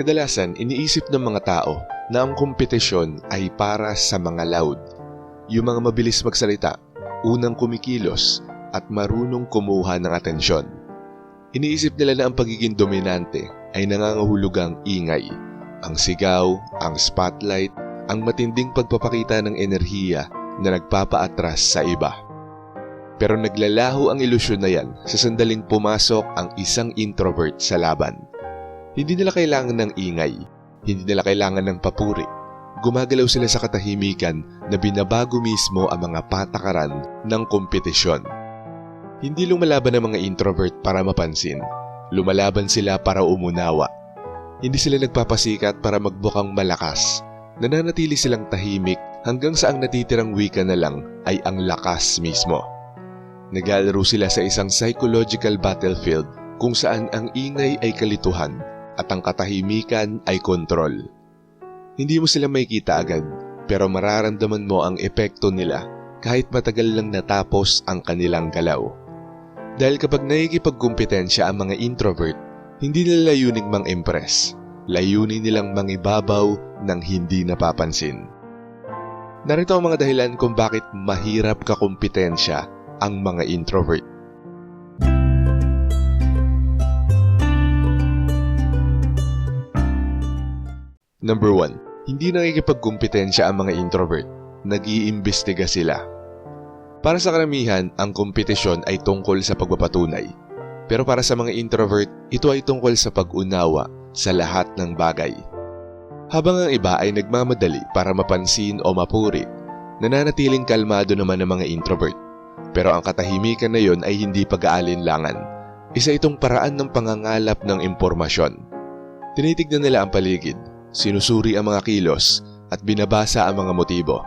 Kadalasan, iniisip ng mga tao na ang kompetisyon ay para sa mga loud. Yung mga mabilis magsalita, unang kumikilos, at marunong kumuha ng atensyon. Iniisip nila na ang pagiging dominante ay nangangahulugang ingay. Ang sigaw, ang spotlight, ang matinding pagpapakita ng enerhiya na nagpapaatras sa iba. Pero naglalaho ang ilusyon na yan sa sandaling pumasok ang isang introvert sa laban. Hindi nila kailangan ng ingay, hindi nila kailangan ng papuri. Gumagalaw sila sa katahimikan na binabago mismo ang mga patakaran ng kompetisyon. Hindi lumalaban ang mga introvert para mapansin. Lumalaban sila para umunawa. Hindi sila nagpapasikat para magbukang malakas. Nananatili silang tahimik hanggang sa ang natitirang wika na lang ay ang lakas mismo. Naglalaro sila sa isang psychological battlefield kung saan ang ingay ay kalituhan at ang katahimikan ay kontrol. Hindi mo sila makikita agad pero mararamdaman mo ang epekto nila kahit matagal lang natapos ang kanilang galaw. Dahil kapag nakikipagkumpetensya ang mga introvert, hindi nila layuning mang-impress. Layunin nilang mangibabaw ng hindi napapansin. Narito ang mga dahilan kung bakit mahirap kakumpetensya ang mga introvert. Number 1. Hindi nakikipagkumpetensya ang mga introvert. Nag-iimbestiga sila. Para sa karamihan, ang kompetisyon ay tungkol sa pagpapatunay. Pero para sa mga introvert, ito ay tungkol sa pag-unawa sa lahat ng bagay. Habang ang iba ay nagmamadali para mapansin o mapuri, nananatiling kalmado naman ang mga introvert. Pero ang katahimikan na yon ay hindi pag-aalinlangan. Isa itong paraan ng pangangalap ng impormasyon. Tinitignan nila ang paligid, sinusuri ang mga kilos, at binabasa ang mga motibo.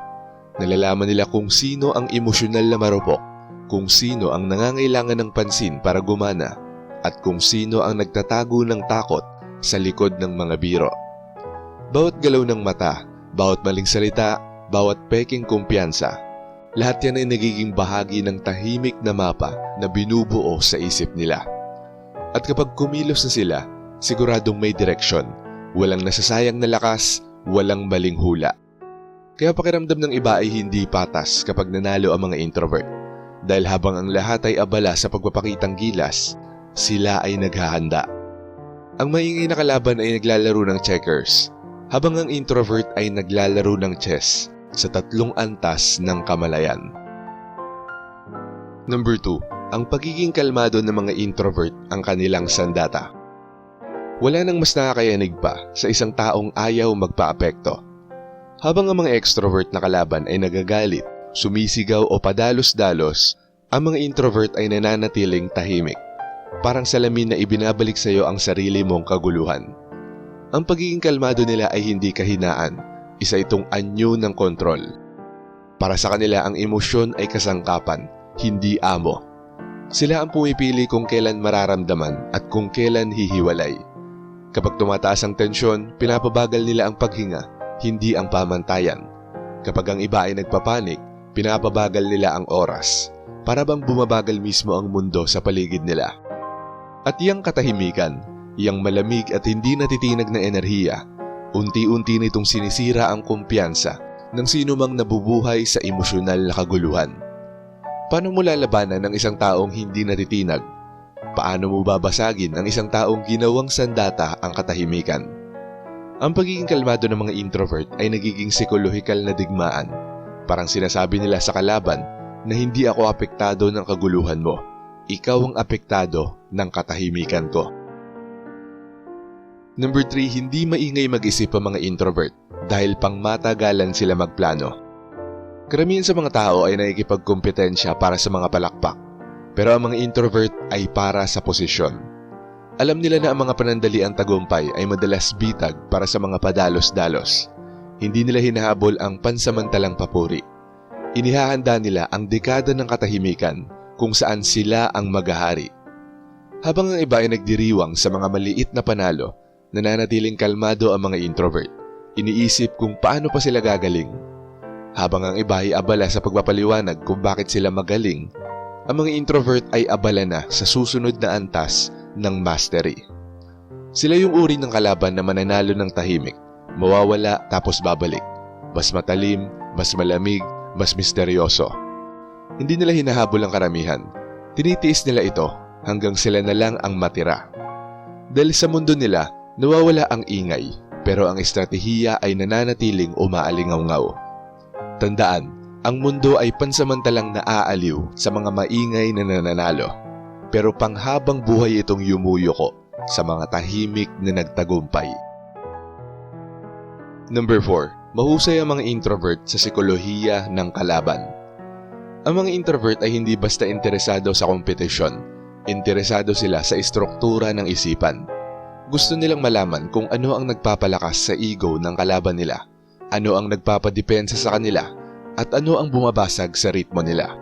Nalalaman nila kung sino ang emosyonal na marupok, kung sino ang nangangailangan ng pansin para gumana, at kung sino ang nagtatago ng takot sa likod ng mga biro. Bawat galaw ng mata, bawat maling salita, bawat peking kumpiyansa, lahat yan ay nagiging bahagi ng tahimik na mapa na binubuo sa isip nila. At kapag kumilos na sila, siguradong may direksyon, walang nasasayang na lakas, walang maling hula. Kaya pakiramdam ng iba ay hindi patas kapag nanalo ang mga introvert. Dahil habang ang lahat ay abala sa pagpapakitang gilas, sila ay naghahanda. Ang maingay na kalaban ay naglalaro ng checkers, habang ang introvert ay naglalaro ng chess sa tatlong antas ng kamalayan. Number 2. Ang pagiging kalmado ng mga introvert ang kanilang sandata. Wala nang mas nakakayanig pa sa isang taong ayaw magpa-apekto. Habang ang mga extrovert na kalaban ay nagagalit, sumisigaw o padalos-dalos, ang mga introvert ay nananatiling tahimik. Parang salamin na ibinabalik sa iyo ang sarili mong kaguluhan. Ang pagiging kalmado nila ay hindi kahinaan, isa itong anyo ng kontrol. Para sa kanila ang emosyon ay kasangkapan, hindi amo. Sila ang pumipili kung kailan mararamdaman at kung kailan hihiwalay. Kapag tumataas ang tensyon, pinapabagal nila ang paghinga, hindi ang pamantayan. Kapag ang iba ay nagpapanik, pinapabagal nila ang oras. Para bang bumabagal mismo ang mundo sa paligid nila. At iyang katahimikan, iyang malamig at hindi natitinag na enerhiya, unti-unti nitong sinisira ang kumpiyansa ng sino mang nabubuhay sa emosyonal na kaguluhan. Paano mo lalabanan ng isang taong hindi natitinag? Paano mo babasagin ang isang taong ginawang sandata ang katahimikan? Ang pagiging kalmado ng mga introvert ay nagiging psikolohikal na digmaan. Parang sinasabi nila sa kalaban na hindi ako apektado ng kaguluhan mo. Ikaw ang apektado ng katahimikan ko. Number 3, hindi maingay mag-isip ang mga introvert dahil pangmatagalan sila magplano. Karamihan sa mga tao ay nakikipagkompetensya para sa mga palakpak, pero ang mga introvert ay para sa posisyon. Alam nila na ang mga panandaliang tagumpay ay madalas bitag para sa mga padalos-dalos. Hindi nila hinahabol ang pansamantalang papuri. Inihahanda nila ang dekada ng katahimikan kung saan sila ang magahari. Habang ang iba ay nagdiriwang sa mga maliit na panalo, nananatiling kalmado ang mga introvert. Iniisip kung paano pa sila gagaling. Habang ang iba ay abala sa pagpapaliwanag kung bakit sila magaling, ang mga introvert ay abala na sa susunod na antas ng mastery. Sila yung uri ng kalaban na mananalo ng tahimik, mawawala tapos babalik. Mas matalim, mas malamig, mas misteryoso. Hindi nila hinahabol ang karamihan. Tinitiis nila ito hanggang sila na lang ang matira. Dahil sa mundo nila, nawawala ang ingay, pero ang estratehiya ay nananatiling umaalingaw-ngaw. Tandaan, ang mundo ay pansamantalang naaaliw sa mga maingay na nananalo, pero panghabang buhay itong yumuyuko sa mga tahimik na nagtagumpay. Number 4. Mahusay ang mga introvert sa sikolohiya ng kalaban. Ang mga introvert ay hindi basta interesado sa kompetisyon, interesado sila sa istruktura ng isipan. Gusto nilang malaman kung ano ang nagpapalakas sa ego ng kalaban nila, ano ang nagpapadepensa sa kanila, at ano ang bumabasag sa ritmo nila.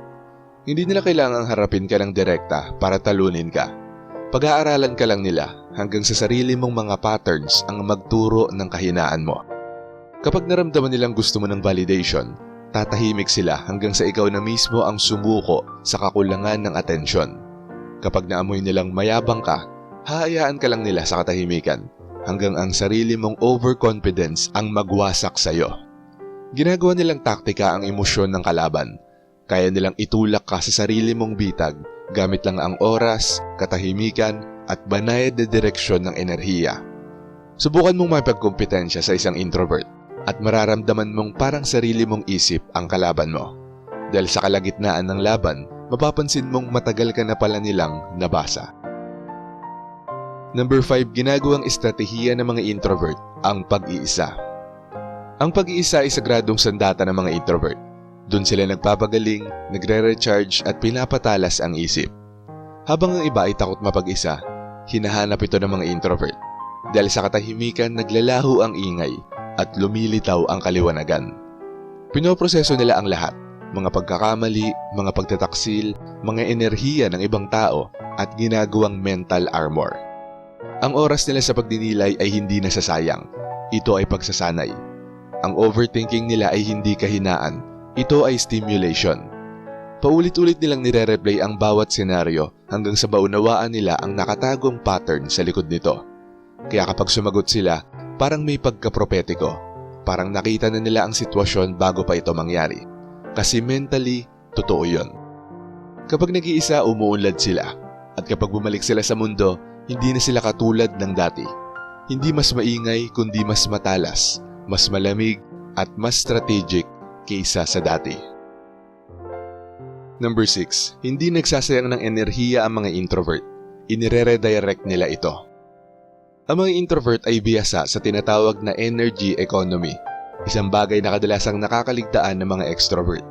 Hindi nila kailangang harapin ka ng direkta para talunin ka. Pag-aaralan ka lang nila hanggang sa sarili mong mga patterns ang magturo ng kahinaan mo. Kapag naramdaman nilang gusto mo ng validation, tatahimik sila hanggang sa ikaw na mismo ang sumuko sa kakulangan ng atensyon. Kapag naamoy nilang mayabang ka, haayaan ka lang nila sa katahimikan hanggang ang sarili mong overconfidence ang magwasak sa'yo. Ginagawa nilang taktika ang emosyon ng kalaban. Kaya nilang itulak ka sa sarili mong bitag gamit lang ang oras, katahimikan at banayad na direksyon ng enerhiya. Subukan mong mapagkompetensya sa isang introvert at mararamdaman mong parang sarili mong isip ang kalaban mo. Dahil sa kalagitnaan ng laban, mapapansin mong matagal ka na pala nilang nabasa. Number 5, ginagawang estratehiya ng mga introvert ang pag-iisa. Ang pag-iisa ay sagradong sandata ng mga introvert. Doon sila nagpapagaling, nagre-recharge at pinapatalas ang isip. Habang ang iba ay takot mapag-isa, hinahanap ito ng mga introvert. Dahil sa katahimikan naglalaho ang ingay at lumilitaw ang kaliwanagan. Pinoproseso nila ang lahat, mga pagkakamali, mga pagtataksil, mga enerhiya ng ibang tao at ginagawang mental armor. Ang oras nila sa pagdinilay ay hindi nasasayang. Ito ay pagsasanay. Ang overthinking nila ay hindi kahinaan. Ito ay stimulation. Paulit-ulit nilang nire-replay ang bawat senaryo hanggang sa maunawaan nila ang nakatagong pattern sa likod nito. Kaya kapag sumagot sila, parang may pagkapropetiko. Parang nakita na nila ang sitwasyon bago pa ito mangyari. Kasi mentally, totoo yon. Kapag nag-iisa, umuunlad sila. At kapag bumalik sila sa mundo, hindi na sila katulad ng dati. Hindi mas maingay kundi mas matalas, mas malamig at mas strategic kaysa sa dati. Number 6. Hindi nagsasayang ng enerhiya ang mga introvert. Inire-redirect nila ito. Ang mga introvert ay biyasa sa tinatawag na energy economy, isang bagay na kadalasang nakakaligtaan ng mga extrovert.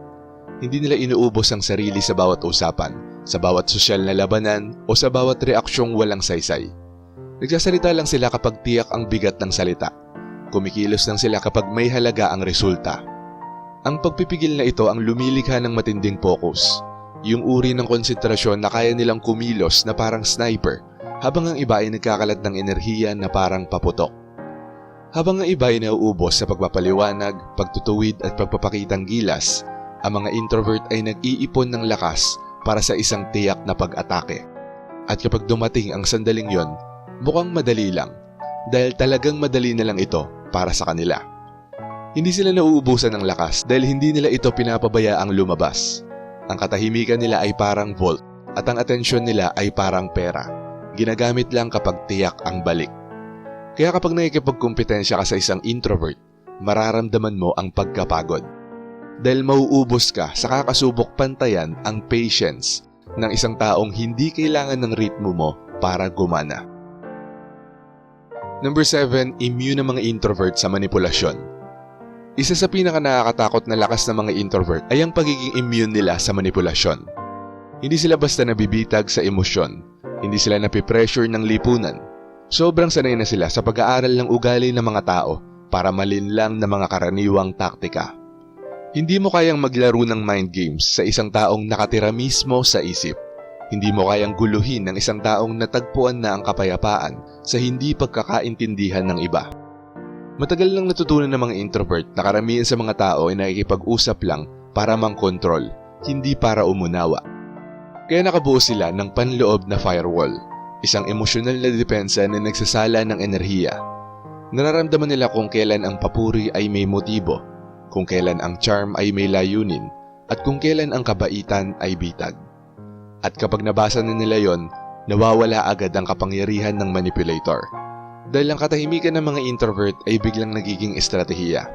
Hindi nila inuubos ang sarili sa bawat usapan, sa bawat sosyal na labanan o sa bawat reaksyong walang saysay. Nagsasalita lang sila kapag tiyak ang bigat ng salita. Kumikilos lang sila kapag may halaga ang resulta. Ang pagpipigil na ito ang lumilikha ng matinding focus. Yung uri ng konsentrasyon na kaya nilang kumilos na parang sniper habang ang iba ay nagkakalat ng enerhiya na parang paputok. Habang ang iba ay nauubos sa pagpapaliwanag, pagtutuwid at pagpapakitang gilas, ang mga introvert ay nag-iipon ng lakas para sa isang tiyak na pag-atake. At kapag dumating ang sandaling yon, mukhang madali lang dahil talagang madali na lang ito para sa kanila. Hindi sila nauubusan ng lakas dahil hindi nila ito pinapabayaang lumabas. Ang katahimikan nila ay parang vault at ang atensyon nila ay parang pera. Ginagamit lang kapag tiyak ang balik. Kaya kapag nakikipagkumpetensya ka sa isang introvert, mararamdaman mo ang pagkapagod. Dahil mauubos ka sa kakasubok pantayan ang patience ng isang taong hindi kailangan ng ritmo mo para gumana. Number 7, immune ng mga introvert sa manipulasyon. Isa sa pinaka nakakatakot na lakas ng mga introvert ay ang pagiging immune nila sa manipulasyon. Hindi sila basta nabibitag sa emosyon, hindi sila napipressure ng lipunan. Sobrang sanay na sila sa pag-aaral ng ugali ng mga tao para malinlang na mga karaniwang taktika. Hindi mo kayang maglaro ng mind games sa isang taong nakatira mismo sa isip. Hindi mo kayang guluhin ng isang taong natagpuan na ang kapayapaan sa hindi pagkakaintindihan ng iba. Matagal lang natutunan ng mga introvert na karamihan sa mga tao ay nakikipag-usap lang para mang-control, hindi para umunawa. Kaya nakabuo sila ng panloob na firewall. isang emosyonal na depensa na nagsasala ng enerhiya. Nararamdaman nila kung kailan ang papuri ay may motibo, kung kailan ang charm ay may layunin, at kung kailan ang kabaitan ay bitag. At kapag nabasa na nila yon, nawawala agad ang kapangyarihan ng manipulator. Dahil ang katahimikan ng mga introvert ay biglang nagiging estratehiya.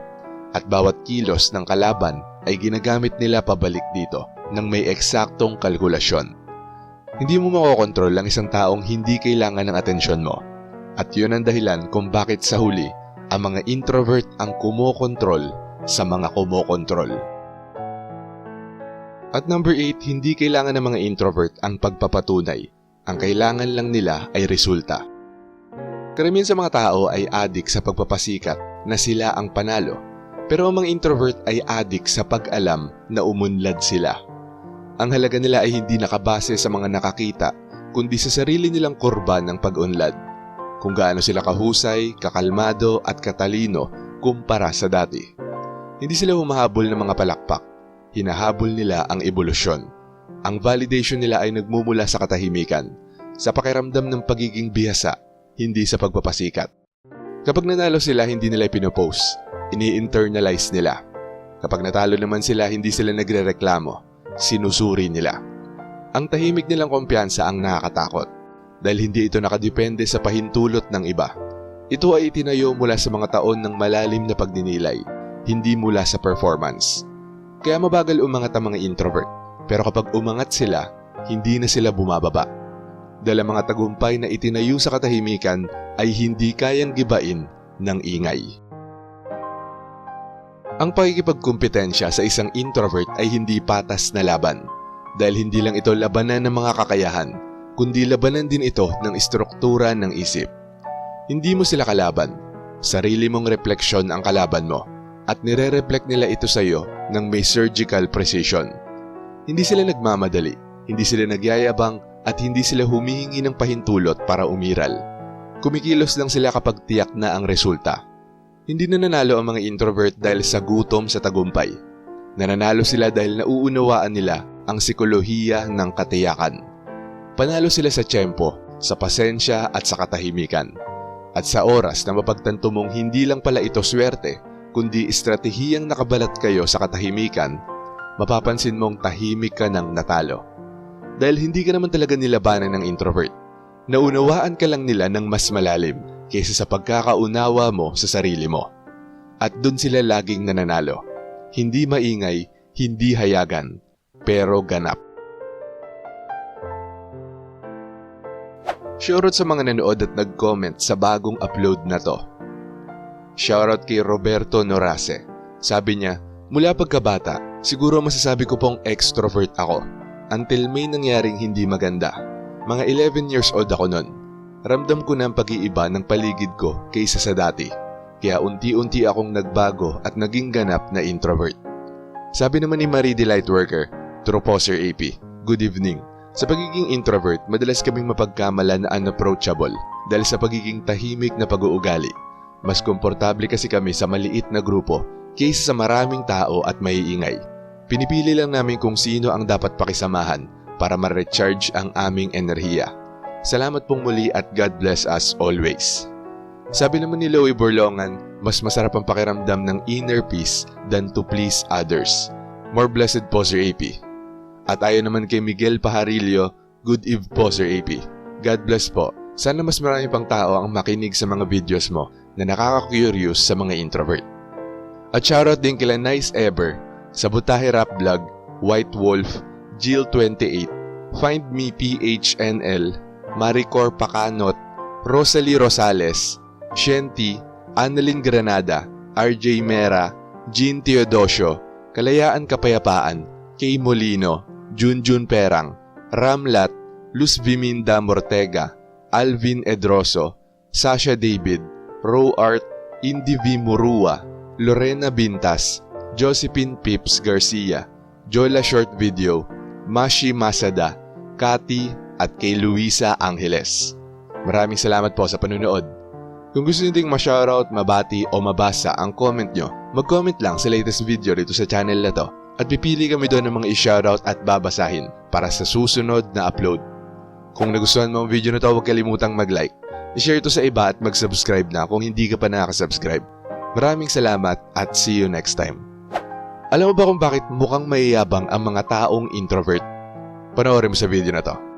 At bawat kilos ng kalaban ay ginagamit nila pabalik dito ng may eksaktong kalkulasyon. Hindi mo makokontrol ang isang taong hindi kailangan ng atensyon mo. At yun ang dahilan kung bakit sa huli, ang mga introvert ang kumokontrol sa mga kumokontrol. At number 8, hindi kailangan ng mga introvert ang pagpapatunay. Ang kailangan lang nila ay resulta. Karamihan sa mga tao ay adik sa pagpapasikat na sila ang panalo. Pero ang mga introvert ay adik sa pag-alam na umunlad sila. Ang halaga nila ay hindi nakabase sa mga nakakita, kundi sa sarili nilang kurba ng pag-unlad. Kung gaano sila kahusay, kakalmado at katalino kumpara sa dati. Hindi sila humahabol ng mga palakpak. Hinahabol nila ang ebolusyon. Ang validation nila ay nagmumula sa katahimikan, sa pakiramdam ng pagiging bihasa, hindi sa pagpapasikat. Kapag nanalo sila, hindi nila pinopost. Ini-internalize nila. Kapag natalo naman sila, hindi sila nagre-reklamo. Sinusuri nila. Ang tahimik nilang kumpiyansa ang nakakatakot dahil hindi ito nakadepende sa pahintulot ng iba. Ito ay itinayo mula sa mga taon ng malalim na pagdinilay, hindi mula sa performance. Kaya mabagal umangat ang mga introvert, pero kapag umangat sila, hindi na sila bumababa. Dahil ang mga tagumpay na itinayo sa katahimikan ay hindi kayang gibain ng ingay. Ang pakikipagkumpetensya sa isang introvert ay hindi patas na laban dahil hindi lang ito labanan ng mga kakayahan, kundi labanan din ito ng istruktura ng isip. Hindi mo sila kalaban, sarili mong refleksyon ang kalaban mo at nire-reflect nila ito sa iyo ng may surgical precision. Hindi sila nagmamadali, hindi sila nagyayabang at hindi sila humihingi ng pahintulot para umiral. Kumikilos lang sila kapag tiyak na ang resulta. Hindi na nanalo ang mga introvert dahil sa gutom sa tagumpay. Nananalo sila dahil nauunawaan nila ang sikolohiya ng katiyakan. Panalo sila sa tiyempo, sa pasensya at sa katahimikan. At sa oras na mapagtanto mong hindi lang pala ito swerte, kundi estratehiyang nakabalat kayo sa katahimikan, mapapansin mong tahimik ka ng natalo. Dahil hindi ka naman talaga nilabanan ng introvert. Naunawaan ka lang nila ng mas malalim kaysa sa pagkakaunawa mo sa sarili mo. At dun sila laging nananalo. Hindi maingay, hindi hayagan, pero ganap. Shoutout sa mga nanood at nag-comment sa bagong upload na to. Shoutout kay Roberto Norase. Sabi niya, mula pagkabata, siguro masasabi ko pong extrovert ako. Until may nangyaring hindi maganda. Mga 11 years old ako nun. Ramdam ko na ang pag-iiba ng paligid ko kaysa sa dati. Kaya unti-unti akong nagbago at naging ganap na introvert. Sabi naman ni Marie the Lightworker, Troposer AP, Good evening. Sa pagiging introvert, madalas kaming mapagkamala na unapproachable dahil sa pagiging tahimik na pag-uugali. Mas komportable kasi kami sa maliit na grupo kaysa sa maraming tao at maiingay. Pinipili lang namin kung sino ang dapat pakisamahan para ma-recharge ang aming enerhiya. Salamat pong muli at God bless us always. Sabi naman ni Louie Borlongan, mas masarap ang pakiramdam ng inner peace than to please others. More blessed po Sir AP. At ayon naman kay Miguel Pajarillo, good eve po Sir AP. God bless po. Sana mas marami pang tao ang makinig sa mga videos mo na nakaka-curious sa mga introvert. At shoutout din kila Nice Ever, Sabotahe Rap Vlog, White Wolf, Jill28, Find Me PHNL, Maricor Pacanot, Rosalie Rosales, Shenti, Annalyn Granada, RJ Mera, Jean Teodosio, Kalayaan Kapayapaan, Kay Molino, Junjun Perang, Ramlat, Luz Viminda Mortega, Alvin Edroso, Sasha David, Ro Art, Indy V. Murua, Lorena Bintas, Josephine Pips Garcia, Jola Short Video, Mashi Masada, Kati at kay Luisa Angeles. Maraming salamat po sa panunood. Kung gusto niyo ding ma-shoutout, mabati o mabasa ang comment nyo, mag-comment lang sa latest video dito sa channel na to at pipili kami doon ng mga i-shoutout at babasahin para sa susunod na upload. Kung nagustuhan mo ang video na to, huwag kalimutang mag-like. I-share to sa iba at mag-subscribe na kung hindi ka pa nakaka-subscribe. Maraming salamat at see you next time. Alam mo ba kung bakit mukhang mayayabang ang mga taong introvert? Panoorin mo sa video na to.